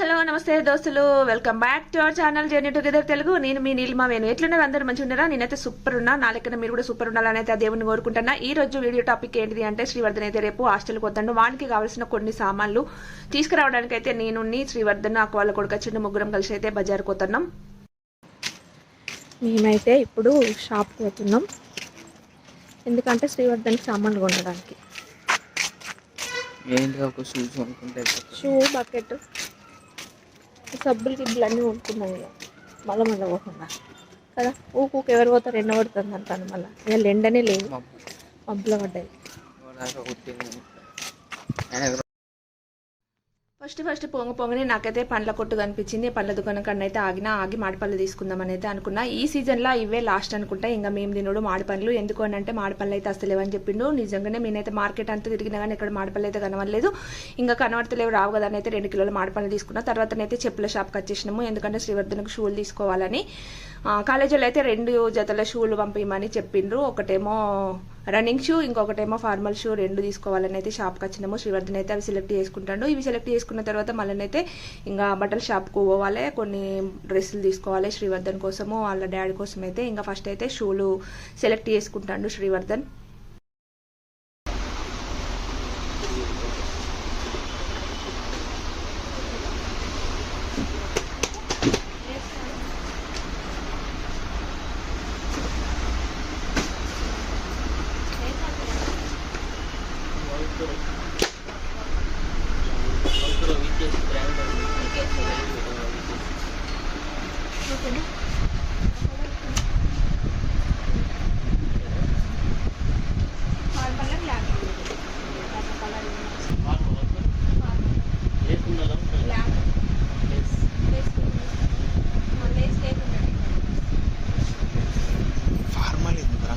Hello నమస్తే దోస్తులు. Welcome back to our channel journey together Telugu నేను మీ నీలిమా వేణు. ఎట్లున్నారు అందరూ మంచిగా ఉన్నారా? నేనైతే సూపర్ ఉన్నా. నా లెక్కన మీరు కూడా సూపర్ ఉండాలని అయితే దేవుని కోరుకుంటున్నా. ఈ రోజు వీడియో టాపిక్ ఏంటిది అంటే శ్రీవర్ధన్ అయితే రేపు హాస్టల్కి వద్దండు. వానికి కావాల్సిన కొన్ని సామాన్లు తీసుకురావడానికి అయితే నేను శ్రీవర్ధన్ నాకు వాళ్ళ కొడుకు చిన్న ముగ్గురం కలిసి అయితే బజార్కి పోతున్నాం మేమైతే ఇప్పుడు షాప్కి పోతున్నాం ఎందుకంటే శ్రీవర్ధన్కి సామాన్లు కొనడానికి. షూ బకెట్ సబ్బులు గిబ్బులు అన్నీ కొనుక్కున్నాం ఇక. మళ్ళీ మళ్ళీ పోకుండా. కదా? ఊకు ఎవరు పోతారు? ఎండ పడుతుంది అంటాను మళ్ళీ. ఇక ఎండనే లేదు. మబ్బులో. పడ్డాయి. ఫస్ట్ ఫస్ట్ పొంగు పొంగనే నాకైతే పండ్ల కొట్టు కనిపించింది. పండ్ల దుకాణం కన్నా అయితే ఆగినా ఆగి మాడిపళ్ళు తీసుకుందామని అయితే అనుకున్నా. ఈ సీజన్లో ఇవే లాస్ట్ అనుకుంటా. ఇంకా మేము తినడు మాడిపళ్ళు ఎందుకు అని అంటే మాడిపళ్ళు అయితే అస్తలేవని చెప్పిండు. నిజంగానే నేనైతే మార్కెట్ అంతా తిరిగినా కానీ ఇక్కడ మాడిపళ్ళు అయితే కనవలేదు ఇంకా కనబడతలేవు రావు కదా అని అయితే రెండు కిలోల మాడిపళ్ళు తీసుకున్నా. తర్వాతనైతే చెప్పుల షాప్కి వచ్చేసినాము. ఎందుకంటే శ్రీవర్ధనకు షూలు తీసుకోవాలని. కాలేజీలో అయితే రెండు జతల షూలు పంపించమని చెప్పిండ్రు. ఒకటేమో రన్నింగ్ షూ ఇంకొకటేమో ఫార్మల్ షూ రెండు తీసుకోవాలని అయితే షాప్కి వచ్చినాము. శ్రీవర్ధన్ అయితే అవి సెలెక్ట్ చేసుకుంటాడు. ఇవి సెలెక్ట్ చేసుకున్న తర్వాత మళ్ళీ అయితే ఇంకా బట్టల షాప్కు పోవాలి. కొన్ని డ్రెస్సులు తీసుకోవాలి శ్రీవర్ధన్ కోసము వాళ్ళ డాడీ కోసం అయితే ఇంకా ఫస్ట్ అయితే షూలు సెలెక్ట్ చేసుకుంటాడు శ్రీవర్ధన్ ఫార్మల్ ఎందుకురా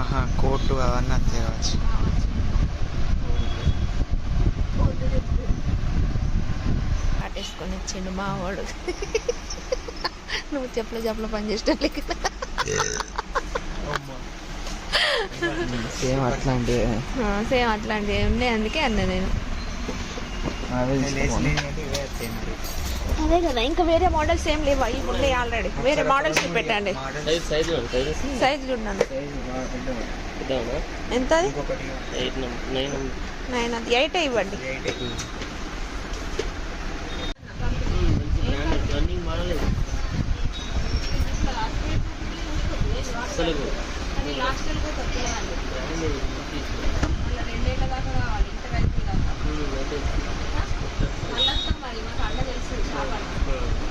ఆహా కోటు అవన్నీ అంతే కావచ్చు ఆటేసుకొని ఇచ్చిండు మా వాడు నువ్వు చెప్పుల చెప్పుల పని చేసేటట్లే సేమ్ అట్లాంటి సేమ్ అట్లాంటివి ఉన్నాయి అందుకే అన్నా నేను. అదే కదా ఇంకా వేరే మోడల్స్ ఏం లేవా? ఇవి ఉన్నాయి ఆల్రెడీ. వేరే మోడల్స్ పెట్టండి. సైజ్ చూడండి ఎంత అది నైన్ అది ఎయిట్ ఇవ్వండి. రెండేళ్ళ దాకా కావాలి ఇంత కలిపి దాకా మళ్ళీ తెలుసు చేపలు.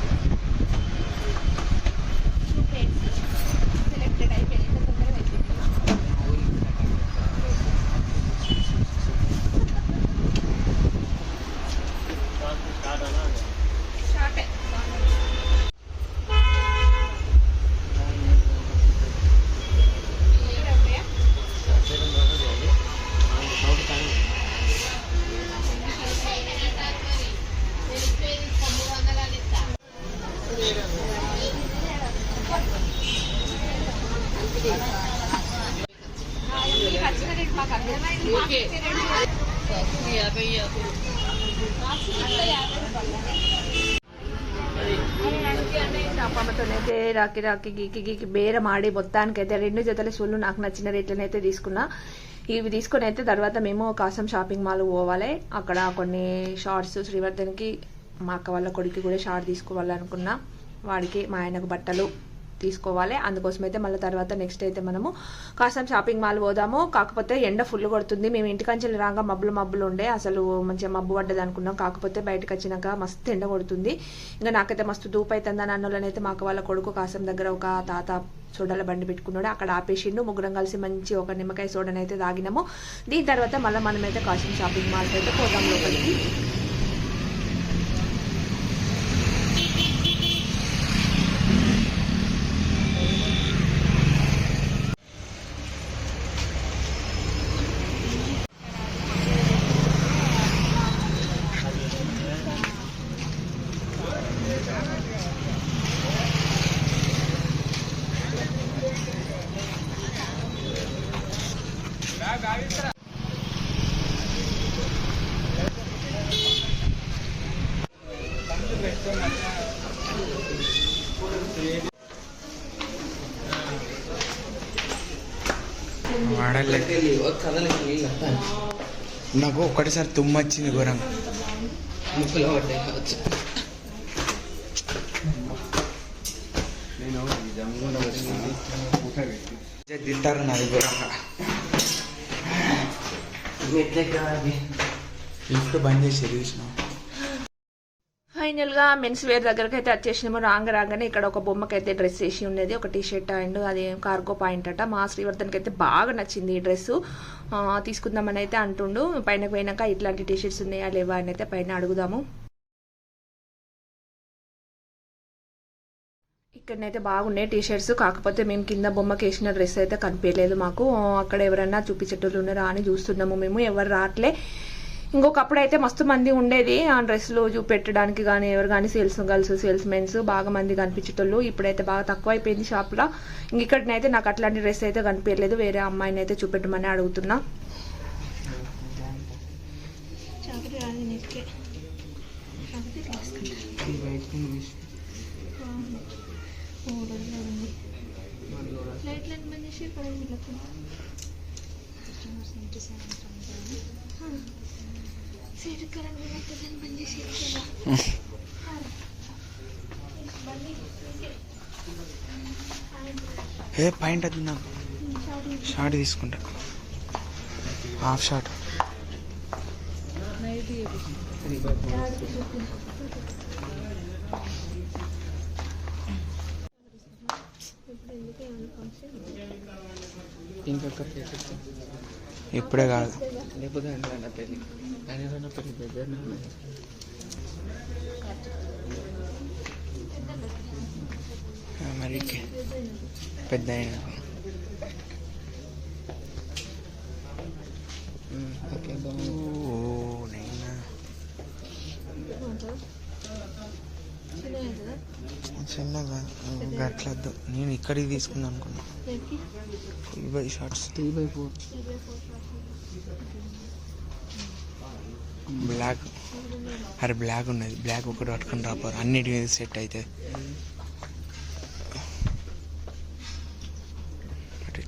అమ్మతోనైతే రాకి రాకి గీకి గీకి బేరం ఆడి మొత్తానికైతే రెండు జతల షూలు నాకు నచ్చిన రేట్లనైతే తీసుకున్నా. ఇవి తీసుకొని అయితే తర్వాత మేము కాసం షాపింగ్ మాల్ పోవాలి. అక్కడ కొన్ని షార్ట్స్ శ్రీవర్ధన్కి మా అక్క వాళ్ళ కొడుకు కూడా షార్ట్ తీసుకోవాలనుకున్నా. వాడికి మా ఆయనకు బట్టలు తీసుకోవాలి. అందుకోసం అయితే మళ్ళీ తర్వాత నెక్స్ట్ అయితే మనము కాసం షాపింగ్ మాల్ పోదాము. కాకపోతే ఎండ ఫుల్ కొడుతుంది. మేము ఇంటికంచెల్లి రాగా మబ్బులు మబ్బులు ఉండే. అసలు మంచిగా మబ్బు పడ్డది అనుకున్నాం. కాకపోతే బయటకు వచ్చినాక మస్తు ఎండ కొడుతుంది. ఇంకా నాకైతే మస్తు దూపు అవుతుంది అని అన్నోళ్ళనైతే మాకు వాళ్ళ కొడుకు కాసం దగ్గర ఒక తాత సోడాల బండి పెట్టుకున్నాడు. అక్కడ ఆపేసిండు. ముగ్గురం కలిసి మంచి ఒక నిమ్మకాయ సోడనైతే తాగినాము. దీని తర్వాత మళ్ళీ మనమైతే కాసం షాపింగ్ మాల్కి అయితే పోతాం లోపలికి. నాకు ఒక్కటిసారి తుమ్మ వచ్చింది ఘోరంగా. ముక్కులో పడ్డాయి కావచ్చు. తింటారు నాది ఘోరంగా. లిఫ్ట్ బంద్ చేసి చూసిన ఫైనల్గా మెన్స్ వేర్ దగ్గరకు అయితే వచ్చేసినాము రాంగ రాగానే ఇక్కడ ఒక బొమ్మకి అయితే డ్రెస్ వేసి ఉండేది. ఒక టీ షర్ట్ అండ్ అది కార్గో పాయింట్ అట. మా శ్రీవర్ధన్కి అయితే బాగా నచ్చింది ఈ డ్రెస్ తీసుకుందామని అయితే అంటుండు. పైన పోయినాక ఇట్లాంటి టీ షర్ట్స్ ఉన్నాయా లేవా అని అయితే పైన అడుగుదాము. ఇక్కడనైతే బాగున్నాయి టీ షర్ట్స్ కాకపోతే మేము కింద బొమ్మకి వేసిన డ్రెస్ అయితే కనిపించలేదు మాకు. అక్కడ ఎవరన్నా చూపించేటోళ్ళు ఉన్నారా అని చూస్తున్నాము మేము. ఎవరు రావట్లే ఇంకొకప్పుడు అయితే మస్తు మంది ఉండేది ఆ డ్రెస్సులు చూపెట్టడానికి కానీ ఎవరు కానీ సేల్స్ గర్ల్స్ సేల్స్ మెన్స్ బాగా మంది కనిపించేటోళ్ళు. ఇప్పుడైతే బాగా తక్కువ అయిపోయింది షాప్లో. ఇంక ఇక్కడనైతే నాకు అట్లాంటి డ్రెస్ అయితే కనిపించలేదు. వేరే అమ్మాయిని అయితే చూపెట్టమని అడుగుతున్నా. ఏ పాయింట్ అది నాకు. షార్ట్ తీసుకుంటా. Half short. ఇంకొక ఇప్పుడే కాదు. లేకపోతే పెళ్ళి ఆయన పెళ్ళి దగ్గర మరి పెద్ద అయిన ఓకే బాగుంది ఓ నైనా చిన్నగా గట్లద్దు నేను ఇక్కడికి తీసుకుందాం అనుకున్నా full by shorts three by four black. అరే బ్లాక్ ఉన్నది. బ్లాక్ ఒకటి పట్టుకొని రాపోరు అన్నిటి మీద సెట్ అయితే. అటు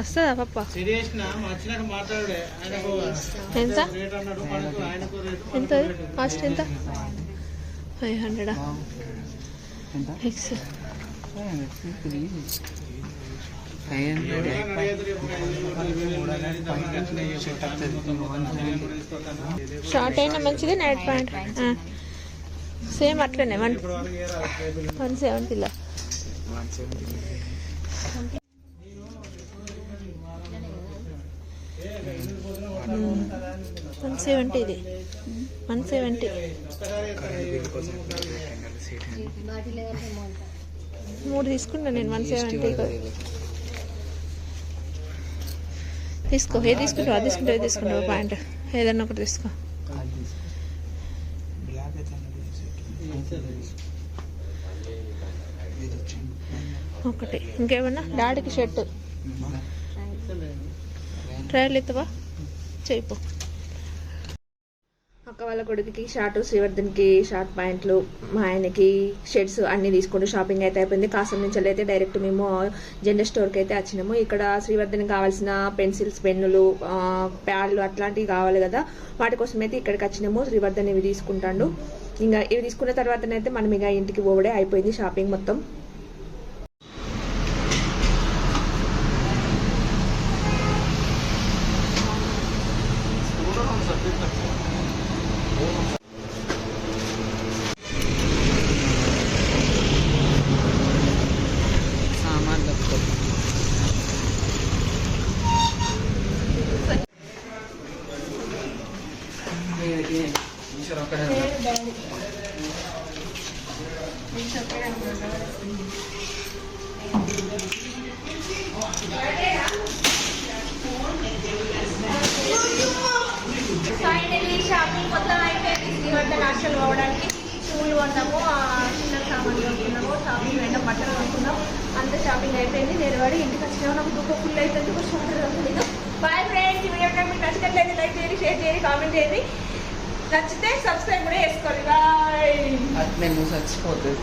వస్తుందా పప్ప? ఎంత? ఎంత? కాస్ట్ ఎంత? ఫైవ్ హండ్రెడా? ఎక్స్ షార్ట్ అయినా మంచిది నైట్ ప్యాంట్ సేమ్ అట్లనే వన్ వన్ సెవెంటీలో వన్ సెవెంటీ ఇది. One seventy. మూడు తీసుకున్నా నేను వన్ సెవెంటీ. తీసుకో ఏ తీసుకుంటావు? అది తీసుకుంటావు ఇది తీసుకుంటావు పాయింట్. ఏదన్నా ఒకటి తీసుకో. ఒకటి. ఇంకేమన్నా? డాడీకి షర్ట్. ట్రయల్ ఎత్తవా? చేయిపో అక్క వాళ్ళ కొడుకుకి షార్ట్ శ్రీవర్ధన్కి షార్ట్ ప్యాంట్లు మా ఆయనకి షర్ట్స్ అన్ని తీసుకుంటూ షాపింగ్ అయితే అయిపోయింది. కాసం నుంచి అయితే డైరెక్ట్ మేము జనరల్ స్టోర్కి అయితే వచ్చినాము. ఇక్కడ శ్రీవర్ధన్ కావాల్సిన పెన్సిల్స్ పెన్నులు ప్యాడ్లు అట్లాంటివి కావాలి కదా. వాటి కోసం అయితే ఇక్కడికి వచ్చినాము. శ్రీవర్ధన్ ఇవి తీసుకుంటాడు. ఇంకా ఇవి తీసుకున్న తర్వాతనైతే మనం ఇక ఇంటికి పోవడే అయిపోయింది షాపింగ్ మొత్తం సామాన్లు ఫైనల్లీ షాపింగ్ మొత్తం అయిపోయింది శ్రీవర్ధన్ హాస్టల్ పోవడానికి పూలు కొన్నాము చిన్న సామాన్లు కొనుక్కున్నాము షాపింగ్ వెళ్ళాం బట్టలు కొనుక్కున్నాం అంత షాపింగ్ అయిపోయింది. నేను వాడి ఇంటికి వచ్చినా నాకు దుఃఖ ఫుల్ అవుతుంది కొంచెం వాటర్ తాగలేదు బాయ్ ఫ్రెండ్స్ ఈ వీడియో మీకు నచ్చినట్లయితే లైక్ చేయండి షేర్ చేయండి కామెంట్ చేయండి. నచ్చితే సబ్స్క్రైబ్ కూడా చేసుకోండి. బాయ్ నేను మేము చచ్చిపోతుంది